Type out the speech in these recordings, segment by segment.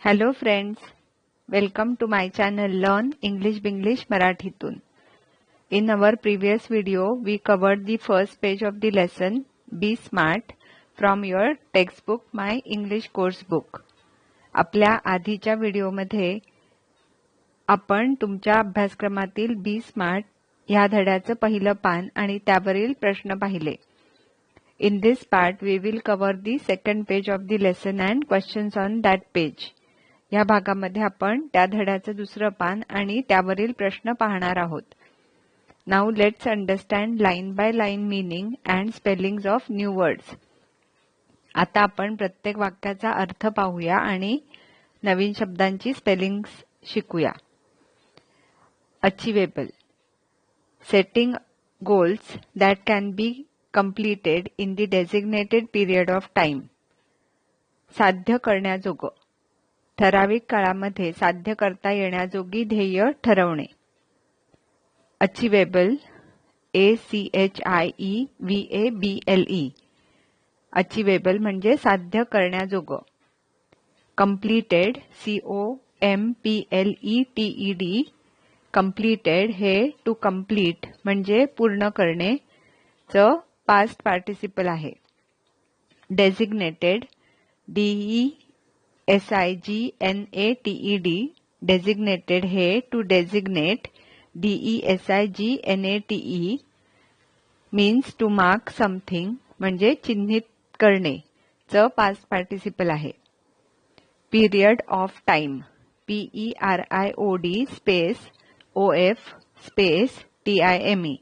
Hello friends welcome to my channel learn English Binglish मराठीतून in our previous video we covered the first page of the lesson be smart from your textbook my English course book आपल्या आधीच्या व्हिडिओमध्ये आपण तुमच्या अभ्यासक्रमातील बी smart ह्या धड्याचं पहिलं पान आणि त्यावरील प्रश्न पाहिले. In this part we will cover the second page of the lesson and questions on that page या भागामध्ये आपण त्या धड्याचं दुसरं पान आणि त्यावरील प्रश्न पाहणार आहोत. Now let's understand line by line meaning and spellings of new words आता आपण प्रत्येक वाक्याचा अर्थ पाहूया आणि नवीन शब्दांची स्पेलिंग्स शिकूया. Achievable setting goals that can be completed in the designated period of time. साध्य करण्याजोगं. ठराविक काळामध्ये साध्य करता येण्याजोगी ध्येय ठरवणे. Achievable A C H I E V A B L E achievable म्हणजे साध्य करण्याजोगं. Completed C O M P L E T E D completed हे टू कंप्लीट म्हणजे पूर्ण करणे च पास्ट पार्टिसिपल आहे. Designated D E S I G N A T E D designated हे to designate D E S I G N A T E means to mark something म्हणजे चिन्हित करणे. च पास्ट पार्टिसिपल आहे. Period of time P E R I O D space O F space T I M E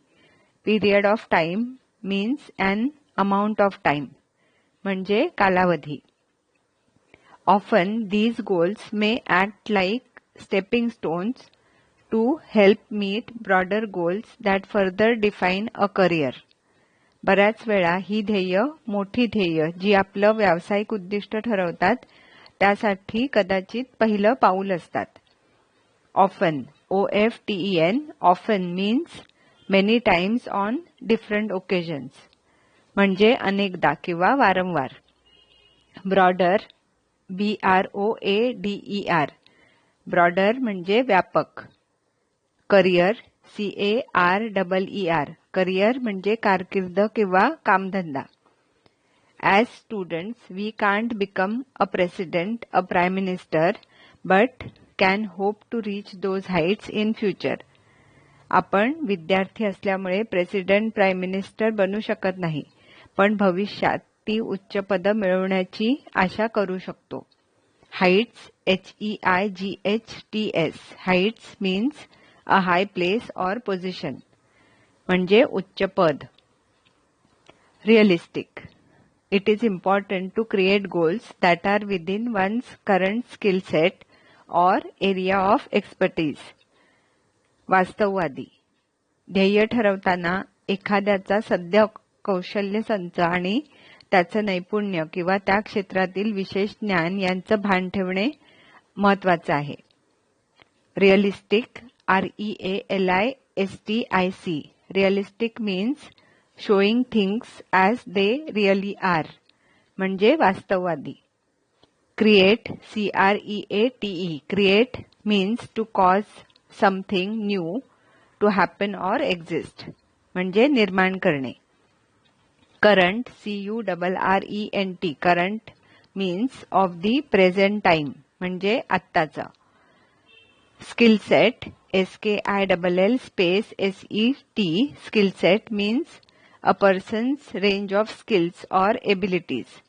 period of time means an amount of time म्हणजे कालावधी. Often these goals may act like stepping stones to help meet broader goals that further define a career. बऱ्याच वेळा ही ध्येय मोठी ध्येय जी आपलं व्यावसायिक उद्दिष्ट ठरवतात त्यासाठी कदाचित पहिलं पाऊल असतात. Often O F T E N often means many times on different occasions म्हणजे अनेकदा किंवा वारंवार. Broader B R O A D E R broader म्हणजे व्यापक. Career C A R double E R career म्हणजे कारकीर्द किंवा कामधंदा. As students we can't become a president a prime minister but can hope to reach those heights in future आपण विद्यार्थी असल्यामुळे president prime minister बनू शकत नाही. पण भविष्यात ती उच्च पद मिळवण्याची आशा करू शकतो. Heights H E I G H T S heights means a high place or position म्हणजे उच्च पद. Realistic it is important to create goals that are within one's current skill set or area of expertise वास्तववादी. ध्येय ठरवताना एखाद्याचा सध्या कौशल्य संच आणि त्याचं नैपुण्य किंवा त्या क्षेत्रातील विशेष ज्ञान यांचं भान ठेवणे महत्वाचं आहे. Realistic R E A L I S T I C realistic means showing things as they really are म्हणजे वास्तववादी. Create C R E A T E create means to cause something new to happen or exist म्हणजे निर्माण करणे. Current C U double R E N T current means of the present time म्हणजे आत्ताचा. Skill set S K I double L space S E T skill set means a person's range of skills or abilities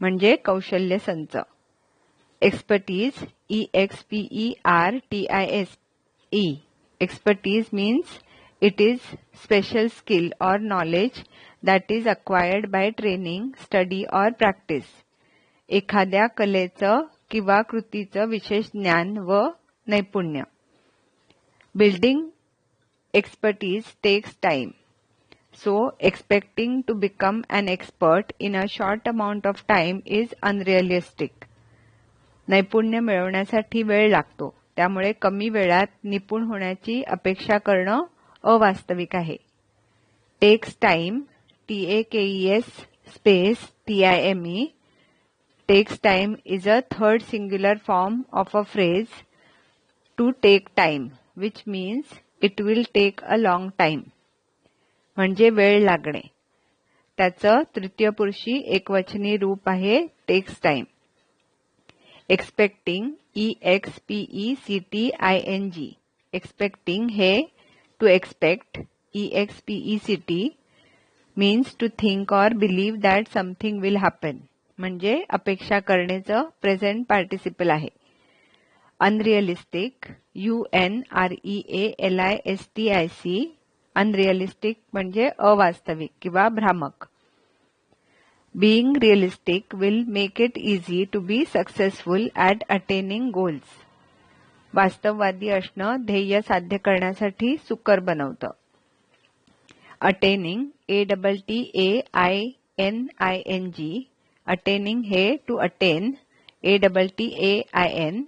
म्हणजे कौशल्य संच. Expertise E X P E R T I S E expertise means it is special skill or knowledge that is acquired by training study or practice एखाद्या कलेचं किंवा कृतीचं विशेष ज्ञान व नैपुण्य. Building expertise takes time so expecting to become an expert in a short amount of time is unrealistic नैपुण्य मिळवण्यासाठी वेळ लागतो. त्यामुळे कमी वेळात निपुण होण्याची अपेक्षा करणं अवास्तविक आहे. Takes time T A K E S space T I M E takes time is a third singular form of a phrase to take time, which means it will take a long time. म्हणजे वेळ लागणे. त्याचं तृतीय पुरुषी एकवचनी रूप आहे takes time expecting E X P E C T I N G expecting हे to expect E X P E C T means to think or believe that something will happen म्हणजे अपेक्षा करण्याचं प्रेझेंट पार्टिसिपल आहे. Unrealistic U N R E A L I S T I C unrealistic म्हणजे अवास्तविक किंवा भ्रामक. Being realistic will make it easy to be successful at attaining goals वास्तववादी असणं ध्येय साध्य करण्यासाठी सुकर बनवतं. Attaining A double T A I N I N G attaining हे to attain A double T A I N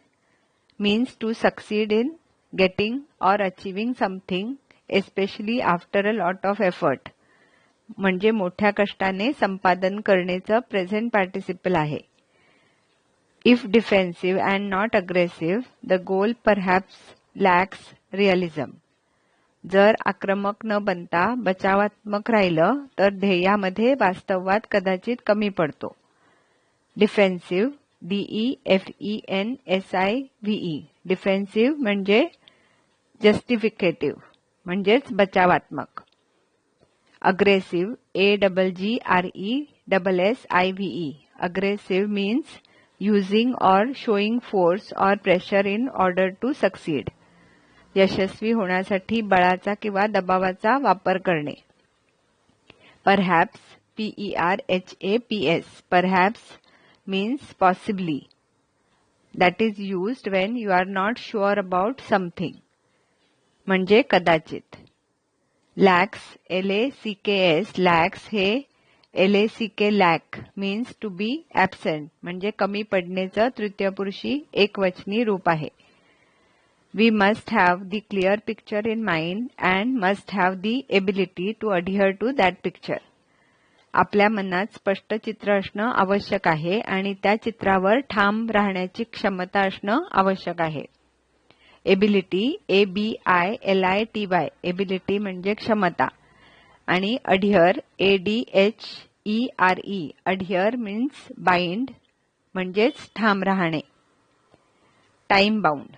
means to succeed in getting or achieving something, especially after a lot of effort. म्हणजे मोठ्या कष्टाने संपादन करण्याचं present participle आहे. If defensive and not aggressive the goal perhaps lacks realism जर आक्रमक न बनता बचावात्मक राहिलं तर ध्येयामध्ये वास्तववाद कदाचित कमी पडतो. Defensive D E F E N S I V E defensive म्हणजे जस्टिफिकेटिव्ह म्हणजेच बचावात्मक. Aggressive A double G R E double S I V E aggressive means means using or showing force or pressure in order to succeed. यशस्वी होण्यासाठी बळाचा किंवा दबावाचा वापर करणे. Perhaps P E R H A P S perhaps means possibly that is used when you are not sure about something म्हणजे कदाचित lacks L A C K S lacks हे L A C K lack means to be absent म्हणजे कमी पडण्याचं तृतीय पुरुषी एकवचनी रूप आहे we must have the clear picture in mind and must have the ability to adhere to that picture आपल्या मनात स्पष्ट चित्र असणं आवश्यक आहे आणि त्या चित्रावर ठाम राहण्याची क्षमता असणं आवश्यक आहे. Ability A B I L I T Y ability म्हणजे क्षमता. आणि adhere A D H E R E adhere means bind म्हणजेच ठाम राहणे. Time bound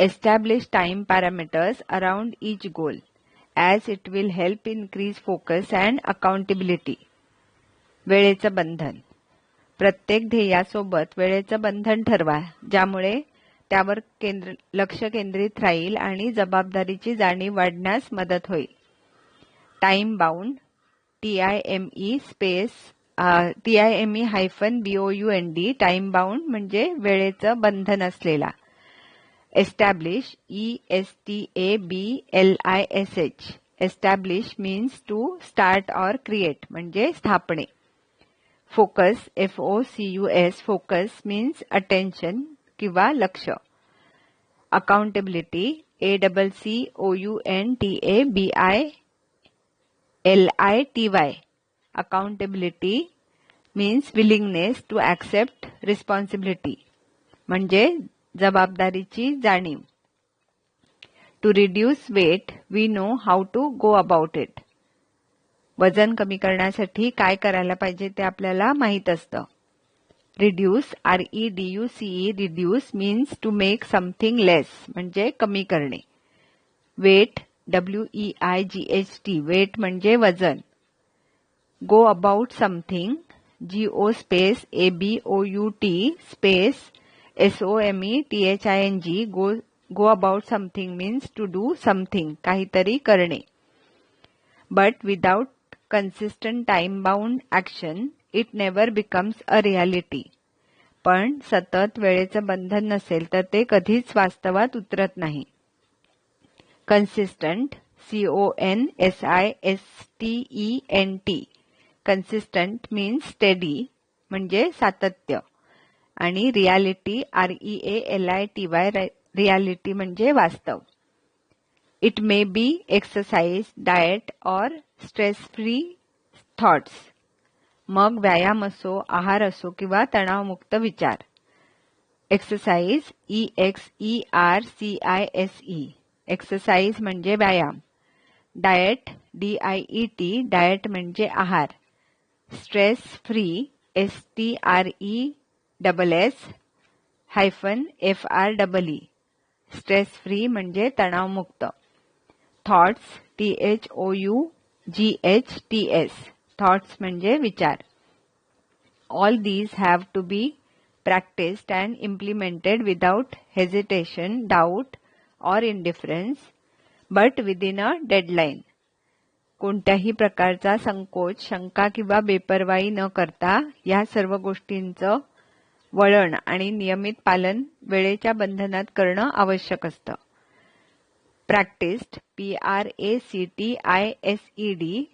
establish time parameters around each goal as it will help increase focus and accountability वेळेचं बंधन. प्रत्येक ध्येयासोबत वेळेचं बंधन ठरवा ज्यामुळे त्यावर केंद्र लक्ष केंद्रित राहील आणि जबाबदारीची जाणीव वाढण्यास मदत होईल. Time bound T I M E space T I M E hyphen B O U N D time bound म्हणजे वेळेचं बंधन असलेला. Establish E S T A B L I S H establish means to start or create म्हणजे स्थापणे. Focus F O C U S focus means attention किंवा लक्ष. Accountability A double C O U N T A B I L I T Y accountability means willingness to accept responsibility म्हणजे जबाबदारीची जाणीव. To reduce weight we know how to go about it वजन कमी करण्यासाठी काय करायला पाहिजे ते आपल्याला माहीत असतं. Reduce R E D U C E reduce means to make something less म्हणजे कमी करणे. Weight W E I G H T weight म्हणजे वजन. Go about something G O space A B O U T space S O M E T H I N G go go about something means to do something काहीतरी करणे but without consistent time bound action it never becomes a reality पण सतत वेळेचं बंधन नसेल तर ते कधीच वास्तवात उतरत नाही. Consistent C O N S I S T E N T consistent means steady म्हणजे सातत्य. आणि reality R E A L I T Y reality म्हणजे वास्तव. It may be exercise diet or stress free thoughts मग व्यायाम असो, आहार असो किंवा तणावमुक्त विचार. Exercise E X E R C I S E exercise म्हणजे व्यायाम. Diet D I E T diet म्हणजे आहार. Stress free S T R E double S hyphen F R double E stress free म्हणजे तणावमुक्त. Thoughts T H O U G H T S thoughts म्हणजे विचार. All these have to be practiced and implemented without hesitation, doubt, or indifference, but within a deadline. कोणत्याही प्रकारचा संकोच शंका किंवा बेपरवाई न करता या सर्व गोष्टींचं वळण आणि नियमित पालन वेळेच्या बंधनात करणं आवश्यक असतं. Practised P R A C T I S E D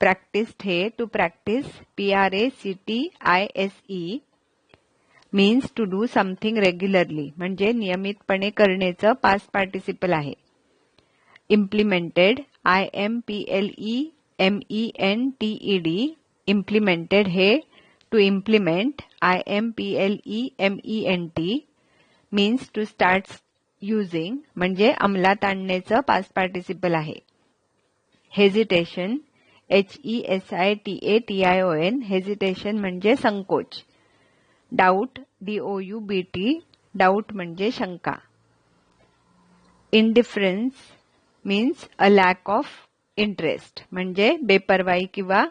practised हे to practise P R A C T I S E means to do something regularly म्हणजे नियमितपणे करण्याचं पास्ट पार्टिसिपल आहे. Implemented I M P L E M E N T E D implemented हे to implement I M P L E M E N T means to start using म्हणजे अंमलात आणण्याचं past participle आहे. Hesitation H E S I T A T I O N hesitation म्हणजे संकोच. Doubt D O U B T doubt म्हणजे शंका. Indifference means a lack of interest म्हणजे बेपरवाई किंवा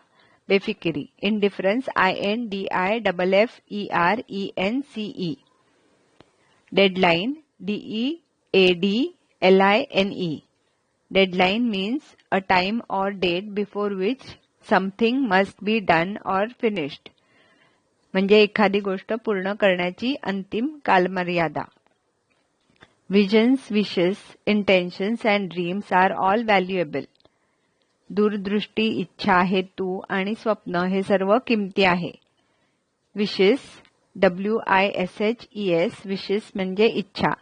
बेफिकिरी indifference I N D I double F E R E N C E deadline D E A D L I N E deadline means a time or date before which something must be done or finished म्हणजे एखादी गोष्ट पूर्ण करण्याची अंतिम कालमर्यादा. Visions wishes intentions and dreams are all valuable दूरदृष्टी, इच्छा, हेतू आणि स्वप्न हे सर्व किमती आहे. Wishes W I S H E S wishes म्हणजे इच्छा.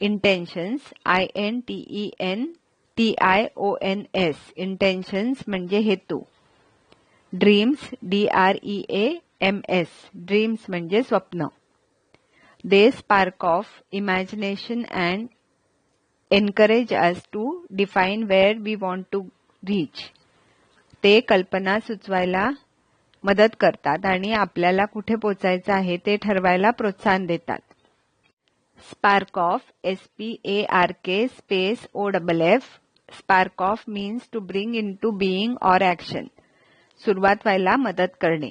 Intentions I N T E N T I O N S intentions म्हणजे हेतू. Dreams D R E A M S dreams म्हणजे स्वप्न. They spark off imagination and encourage us to define where we want to reach ते कल्पना सुचवायला मदत करतात आणि आपल्याला कुठे पोचायचं आहे ते ठरवायला प्रोत्साहन देतात. Spark off S P A R K space O double F spark off means to bring into being or action सुरुवात व्हायला मदत करणे.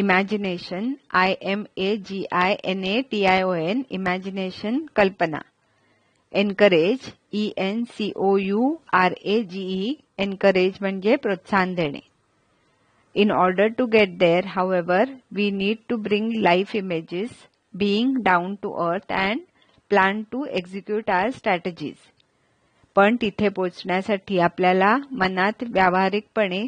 Imagination I M A G I N A T I O N imagination कल्पना. Encourage E N C O U R A G E encourage म्हणजे प्रोत्साहन देणे. In order to get there however we need to bring life images being down to earth and plan to execute our strategies पण तिथे पोचण्यासाठी आपल्याला मनात व्यावहारिकपणे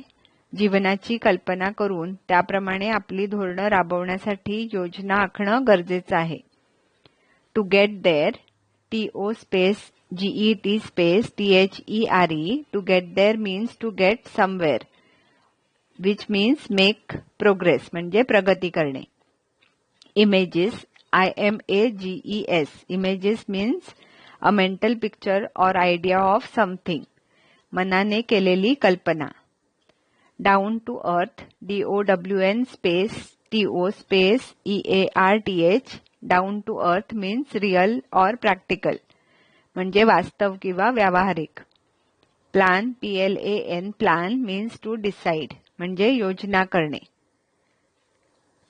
जीवनाची कल्पना करून त्याप्रमाणे आपली धोरणं राबवण्यासाठी योजना आखणं गरजेचं आहे. To get there T O space G E T space T H E R E to get there means to get somewhere which means make progress म्हणजे प्रगती करणे. Images I M A G E S images means a mental picture or idea of something मनाने केलेली कल्पना. Down to earth D O W N space T O space E A R T H down to earth means real or practical म्हणजे वास्तव किंवा व्यावहारिक. Plan P L A N plan means to decide म्हणजे योजना करणे.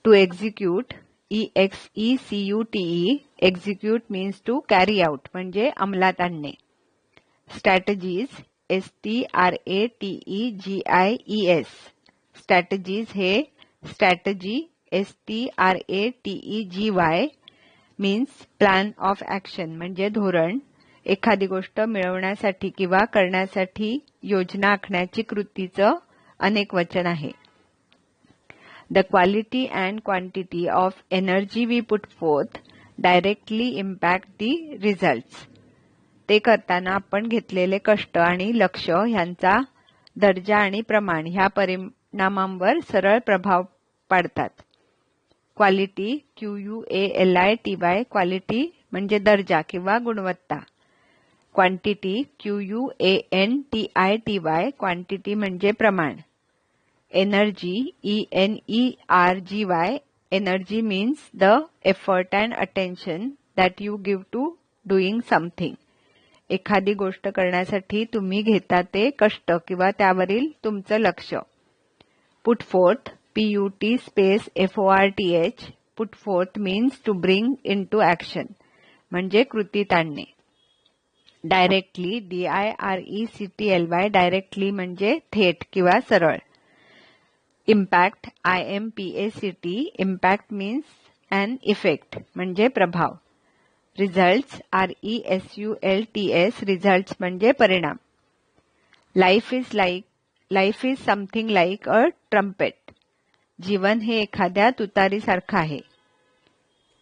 To execute E X E C U T E execute means to carry out म्हणजे अंमलात strategies S T R A T E G I E S strategies हे strategy S T R A T E G Y means plan of action म्हणजे धोरण. एखादी गोष्ट मिळवण्यासाठी किंवा करण्यासाठी योजना आखण्याची कृतीचं अनेक वचन आहे. The quality and quantity of energy we put forth directly impact the results ते करताना आपण घेतलेले कष्ट आणि लक्ष ह्यांचा दर्जा आणि प्रमाण ह्या परिणामांवर सरळ प्रभाव पाडतात. Quality Q U A L I T Y quality म्हणजे दर्जा किंवा गुणवत्ता. Quantity Q U A N T I T Y quantity म्हणजे प्रमाण. Energy E N E R G Y energy means the effort and attention that you give to doing something एखादी गोष्ट करण्यासाठी तुम्ही घेता ते कष्ट किंवा त्यावरील तुमचं लक्ष. Put forth T H put forth means to bring into action म्हणजे कृतीत आणणे directly D I R E C T L Y directly म्हणजे थेट किंवा सरळ. Impact I M P A C T impact means and effect म्हणजे प्रभाव. Results R E S U L T S results म्हणजे परिणाम. Life is like life is something like a trumpet जीवन हे एखाद्या तुतारीसारखं आहे.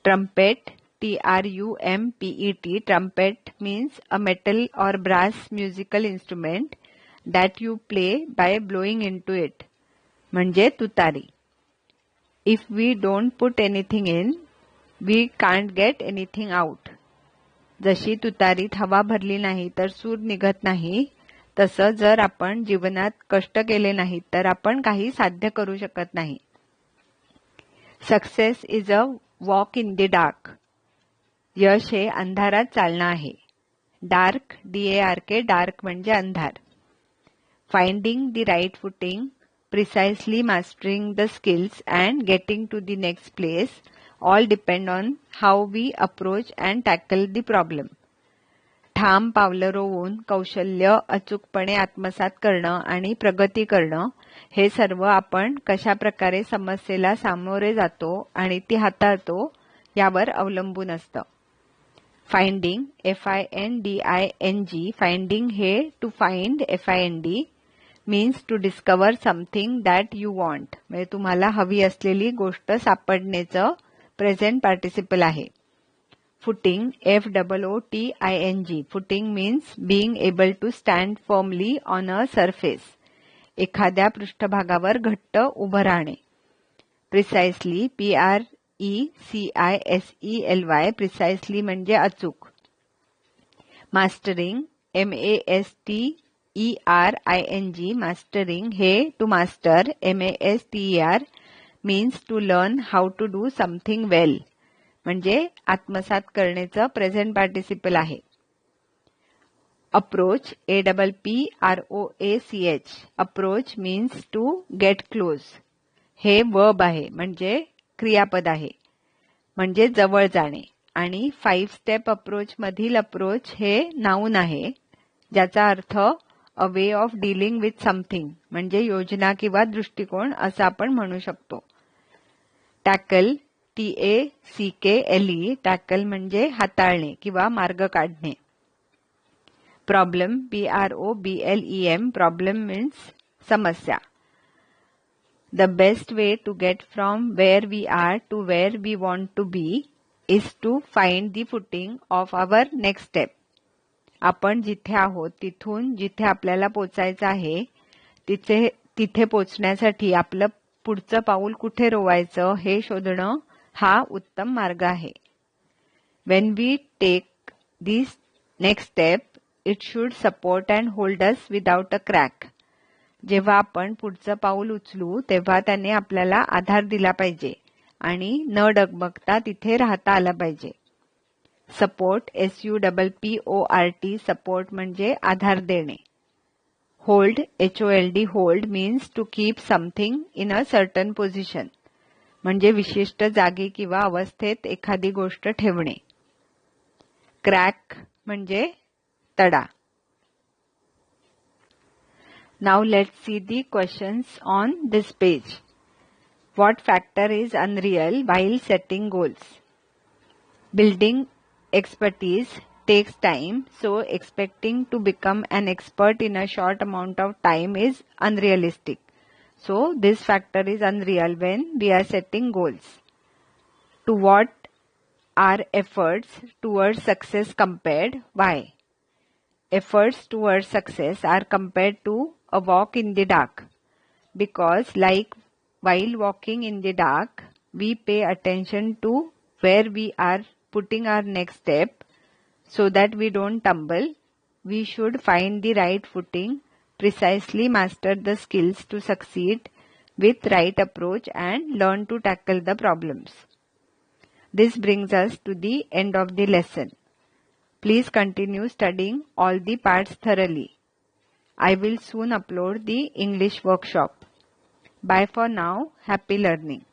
Trumpet T R U M P E T trumpet means a metal or brass musical instrument that you play by blowing into it म्हणजे तुतारी. If we don't put anything in we can't get anything out जशी तुतारीत हवा भरली नाही तर सूर निघत नाही. तसं जर आपण जीवनात कष्ट केले नाहीत तर आपण काही साध्य करू शकत नाही. Success is a walk in the dark यश हे अंधारात चालणं आहे. Dark D A R K dark म्हणजे अंधार. Finding the right footing precisely mastering the skills and getting to the next place all depend on how we approach and tackle the problem ठाम पावलं रोवून कौशल्य अचूकपणे आत्मसात करणं आणि प्रगती करणं हे सर्व आपण कशा प्रकारे समस्येला सामोरे जातो आणि ती हाताळतो यावर अवलंबून असतं. Finding F I N D I N G finding हे to find F I N D means to discover something that you want म्हणजे तुम्हाला हवी असलेली गोष्ट सापडण्याचं प्रेझेंट पार्टिसिपल आहे. Footing F double O T I N G footing means being able to stand firmly on a surface एखाद्या पृष्ठभागावर घट्ट उभं राहणे. Precisely P R E C I S E L Y precisely म्हणजे अचूक. Mastering M A S T E R I N G mastering हे to master M A S T E R means to learn how to do something well म्हणजे आत्मसात करण्याचं present participle आहे. Approach A double P R O A C H approach means to get close हे verb आहे म्हणजे क्रियापद आहे. म्हणजे जवळ जाणे. आणि फाईव्ह स्टेप अप्रोच मधील अप्रोच हे नाऊन आहे ज्याचा अर्थ a way of dealing with something म्हणजे योजना किंवा दृष्टिकोन असं आपण म्हणू शकतो. Tackle T A C K L E tackle म्हणजे हाताळणे किंवा मार्ग काढणे. Problem B R O B L E M problem means समस्या. The best way to get from where we are to where we want to be is to find the footing of our next step आपण जिथे आहोत तिथून जिथे आपल्याला पोचायचं आहे तिथे तिथे पोचण्यासाठी आपलं पुढचं पाऊल कुठे रोवायचं हे शोधणं हा उत्तम मार्ग आहे. When we take this next step it should support and hold us without a crack जेव्हा आपण पुढचं पाऊल उचलू तेव्हा त्याने आपल्याला आधार दिला पाहिजे आणि न डगमगता तिथे राहता आला पाहिजे. Support S U double P O R T support म्हणजे आधार देणे. Hold H O L D hold means to keep something in a certain position म्हणजे विशिष्ट जागी किंवा अवस्थेत एखादी गोष्ट ठेवणे. क्रॅक म्हणजे तडा. Now let see the questions on this page what factor is unreal while setting goals building expertise takes time so expecting to become an expert in a short amount of time is unrealistic So, this factor is unreal when we are setting goals. To what are efforts towards success compared? Why? Efforts towards success are compared to a walk in the dark. because like while walking in the dark, we pay attention to where we are putting our next step so that we don't tumble. We should find the right footing, precisely master the skills to succeed with right approach and learn to tackle the problems. This brings us to the end of the lesson. Please continue studying all the parts thoroughly. I will soon upload the English workshop. Bye for now. Happy learning.